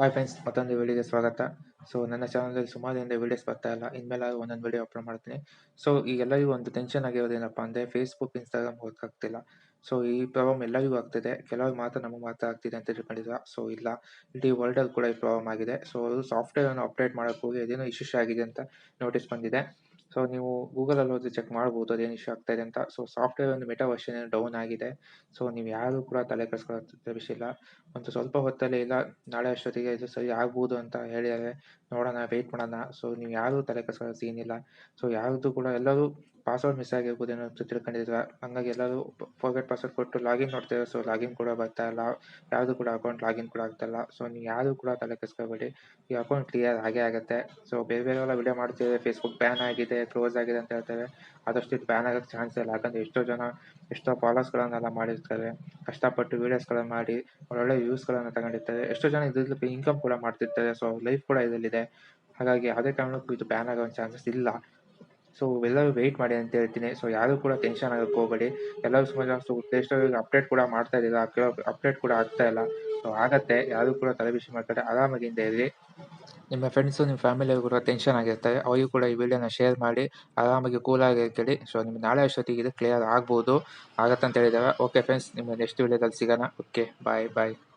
Hi friends ಮತ್ತೊಂದು ವೀಡಿಯೋಗೆ ಸ್ವಾಗತ. So ನನ್ನ ಚಾನಲಲ್ಲಿ ಸುಮಾರು ದಿನದಿಂದ ವೀಡಿಯೋಸ್ ಬರ್ತಾ ಇಲ್ಲ. ಇನ್ಮೇಲೆ ಒಂದೊಂದು ವಿಡಿಯೋ ಅಪ್ಲೋಡ್ ಮಾಡ್ತೀನಿ. ಸೊ ಈಗೆಲ್ಲರಿಗೂ ಒಂದು ಟೆನ್ಷನ್ ಆಗಿರೋದೇನಪ್ಪ ಅಂದರೆ ಫೇಸ್ಬುಕ್ ಇನ್ಸ್ಟಾಗ್ರಾಮ್ ಆಗ್ತಿಲ್ಲ. ಸೊ ಈ ಪ್ರಾಬ್ಲಮ್ ಎಲ್ಲರಿಗೂ ಆಗ್ತಿದೆ. ಕೆಲವ್ರು ಮಾತ್ರ ನಮಗೆ ಮಾತ್ರ ಆಗ್ತಿದೆ ಅಂತ ತಿಳ್ಕೊಂಡಿಲ್ಲ ಸೊ ಇಲ್ಲ. ಇಡೀ ವರ್ಲ್ಡಲ್ಲಿ ಕೂಡ ಈ ಪ್ರಾಬ್ಲಮ್ ಆಗಿದೆ. ಸೊ ಸಾಫ್ಟ್ವೇರನ್ನು ಅಪ್ಡೇಟ್ ಮಾಡೋಕ್ಕೆ ಹೋಗಿ ಅದೇನೋ ಇಶ್ಯೂಸ್ ಆಗಿದೆ ಅಂತ ನೋಟಿಸ್ ಬಂದಿದೆ. ಸೊ ನೀವು ಗೂಗಲಲ್ಲಿ ಹೋಗಿ ಚೆಕ್ ಮಾಡ್ಬೋದು, ಅದೇನು ಇಶ್ಯೂ ಆಗ್ತಾ ಇದೆ ಅಂತ. ಸೊ ಸಾಫ್ಟ್ವೇರ್ ಒಂದು ಮೆಟಾ ವರ್ಷನ್ ಡೌನ್ ಆಗಿದೆ. ಸೊ ನೀವು ಯಾರು ಕೂಡ ತಲೆ ಕೆಡಿಸ್ಕೊಳ್ಳೋ ವಿಷಯ ಒಂದು ಸ್ವಲ್ಪ ಹೊತ್ತಲ್ಲೇ ಇಲ್ಲ, ನಾಳೆ ಅಷ್ಟೊತ್ತಿಗೆ ಇದು ಸರಿ ಆಗ್ಬೋದು ಅಂತ ಹೇಳಿದ್ದಾರೆ. ನೋಡೋಣ ವೆಯ್ಟ್ ಮಾಡೋಣ. ಸೊ ನೀವು ಯಾರೂ ತಲೆ ಕೆಡಿಸ್ಕೊಳ್ಳೋ ಸೀನ್ ಇಲ್ಲ. ಸೊ ಯಾರದ್ದು ಕೂಡ ಎಲ್ಲರೂ ಪಾಸ್ವರ್ಡ್ ಮಿಸ್ ಆಗಿರ್ಬೋದೇನೋ ಅಂತ ತಿಳ್ಕೊಂಡಿದ್ವ. ಹಂಗಾಗಿ ಎಲ್ಲರೂ ಫಾರ್ಗೆಟ್ ಪಾಸ್ವರ್ಡ್ ಕೊಟ್ಟು ಲಾಗಿನ್ ನೋಡ್ತೇವೆ. ಸೊ ಲಾಗಿನ್ ಕೂಡ ಬರ್ತಾ ಇಲ್ಲ. ಯಾವುದು ಕೂಡ ಅಕೌಂಟ್ ಲಾಗಿನ್ ಕೂಡ ಆಗ್ತಾ ಇಲ್ಲ. ಸೊ ನೀವು ಯಾರು ಕೂಡ ತಲೆ ಕೆಸ್ಕೊಬೇಡಿ ಈ ಅಕೌಂಟ್ ಕ್ಲಿಯರ್ ಆಗೇ ಆಗುತ್ತೆ. ಸೊ ಬೇರೆ ಬೇರೆ ಎಲ್ಲ ವಿಡಿಯೋ ಮಾಡ್ತೀವಿ ಫೇಸ್ಬುಕ್ ಬ್ಯಾನ್ ಆಗಿದೆ ಕ್ಲೋಸ್ ಆಗಿದೆ ಅಂತ ಹೇಳ್ತಾರೆ. ಆದಷ್ಟು ಇದು ಬ್ಯಾನ್ ಆಗೋಕ್ಕೆ ಚಾನ್ಸ್ ಇಲ್ಲ. ಯಾಕಂದರೆ ಎಷ್ಟೋ ಜನ, ಎಷ್ಟೋ ಫಾಲೋಸ್ಗಳನ್ನೆಲ್ಲ ಮಾಡಿರ್ತಾರೆ. ಕಷ್ಟಪಟ್ಟು ವೀಡಿಯೋಸ್ಗಳನ್ನು ಮಾಡಿ, ಒಳ್ಳೊಳ್ಳೆ ವ್ಯೂಸ್ಗಳನ್ನು ತಗೊಂಡಿರ್ತಾರೆ. ಎಷ್ಟೋ ಜನ ಇದ್ರಲ್ಲಿ ಇನ್ಕಮ್ ಕೂಡ ಮಾಡ್ತಿರ್ತಾರೆ. ಸೊ ಲೈಫ್ ಕೂಡ ಇದರಲ್ಲಿದೆ. ಹಾಗಾಗಿ ಯಾವುದೇ ಕಾರಣಕ್ಕೂ ಇದು ಬ್ಯಾನ್ ಆಗೋ ಚಾನ್ಸಸ್ ಇಲ್ಲ. ಸೊ ಎಲ್ಲರೂ ವೆಯ್ಟ್ ಮಾಡಿ ಅಂತ ಹೇಳ್ತೀನಿ. ಸೊ ಯಾರು ಕೂಡ ಟೆನ್ಷನ್ ಆಗಕ್ಕೆ ಹೋಗಬೇಡಿ. ಎಲ್ಲರೂ ಸುಮಾರು ಸೊ ಪ್ಲೇ ಅಪ್ಡೇಟ್ ಕೂಡ ಮಾಡ್ತಾ ಇದ್ದಿಲ್ಲ. ಅಪ್ಡೇಟ್ ಕೂಡ ಆಗ್ತಾ ಇಲ್ಲ. ಸೊ ಆಗತ್ತೆ. ಯಾರು ಕೂಡ ತಲೆಬಿಸಿ ಮಾಡ್ತಾರೆ ಆರಾಮಾಗಿಂದ ಇರಲಿ ನಿಮ್ಮ ಫ್ರೆಂಡ್ಸು ನಿಮ್ಮ ಫ್ಯಾಮಿಲಿ ಕೂಡ ಟೆನ್ಷನ್ ಆಗಿರ್ತಾರೆ ಅವರಿಗೂ ಕೂಡ ಈ ವಿಡಿಯೋನ ಶೇರ್ ಮಾಡಿ, ಆರಾಮಾಗಿ ಕೂಲಾಗಿ ಕೇಳಿ ಸೊ ನಿಮ್ಗೆ ನಾಳೆ ಅಷ್ಟೊತ್ತಿಗೆ ಇದು ಕ್ಲಿಯರ್ ಆಗ್ಬೋದು. ಆಗತ್ತಂತ ಹೇಳಿದ್ದಾರೆ ಓಕೆ ಫ್ರೆಂಡ್ಸ್ ನಿಮ್ಮ ನೆಕ್ಸ್ಟ್ ವಿಡಿಯೋದಲ್ಲಿ ಸಿಗೋಣ. ಓಕೆ ಬಾಯ್ ಬಾಯ್